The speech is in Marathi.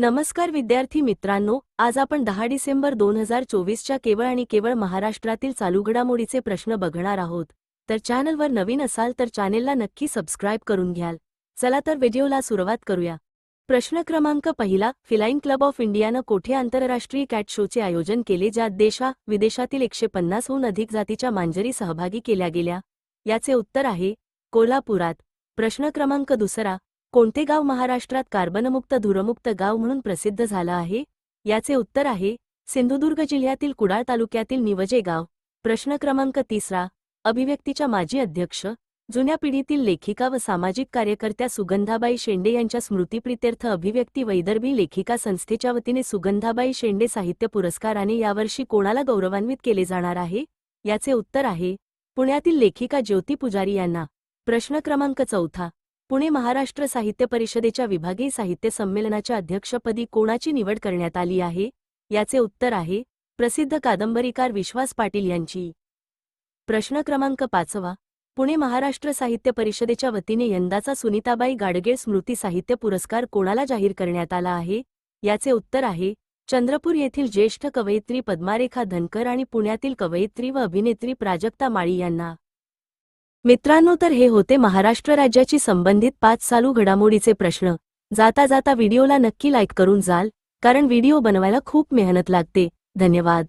नमस्कार विद्यार्थी मित्रांनो आज आपण दहा डिसेंबर दोन हजार चोवीसच्या केवळ आणि केवळ महाराष्ट्रातील चालू घडामोडीचे प्रश्न बघणार आहोत. तर चॅनलवर नवीन असाल तर चॅनेलला नक्की सबस्क्राईब करून घ्याल. चला तर व्हिडिओला सुरुवात करूया. प्रश्न क्रमांक पहिला फिलाईन क्लब ऑफ इंडियानं कोठे आंतरराष्ट्रीय कॅट शोचे आयोजन केले ज्यात देशा विदेशातील एकशे पन्नासहून अधिक जातीच्या मांजरी सहभागी केल्या गेल्या? याचे उत्तर आहे कोल्हापुरात. प्रश्न क्रमांक दुसरा कोणते गाव महाराष्ट्रात कार्बनमुक्त धुरमुक्त गाव म्हणून प्रसिद्ध झालं आहे? याचे उत्तर आहे सिंधुदुर्ग जिल्ह्यातील कुडाळ तालुक्यातील निवजे गाव. प्रश्न क्रमांक तिसरा अभिव्यक्तीच्या माजी अध्यक्ष जुन्या पिढीतील लेखिका व सामाजिक कार्यकर्त्या सुगंधाबाई शेंडे यांच्या स्मृतीप्रित्यर्थ अभिव्यक्ती वैदर्भी लेखिका संस्थेच्या वतीने सुगंधाबाई शेंडे साहित्य पुरस्काराने यावर्षी कोणाला गौरवान्वित केले जाणार आहे? याचे उत्तर आहे पुण्यातील लेखिका ज्योती पुजारी यांना. प्रश्न क्रमांक चौथा पुणे महाराष्ट्र साहित्य परिषदेच्या विभागीय साहित्य संमेलनाच्या अध्यक्षपदी कोणाची निवड करण्यात आली आहे? याचे उत्तर आहे प्रसिद्ध कादंबरीकार विश्वास पाटील यांची. प्रश्न क्रमांक पाचवा. पुणे महाराष्ट्र साहित्य परिषदेच्या वतीने यंदाचा सुनीताबाई गाडगेळ स्मृती साहित्य पुरस्कार कोणाला जाहीर करण्यात आला आहे? याचे उत्तर आहे चंद्रपूर येथील ज्येष्ठ कवयित्री पद्मारेखा धनकर आणि पुण्यातील कवयित्री व अभिनेत्री प्राजक्ता माळी यांना. मित्रांनो तर हे होते महाराष्ट्र राज्याची संबंधित पाच चालू घडामोडीचे प्रश्न. जाता जाता व्हिडिओला नक्की लाईक करून जाल कारण व्हिडिओ बनवायला खूप मेहनत लागते. धन्यवाद.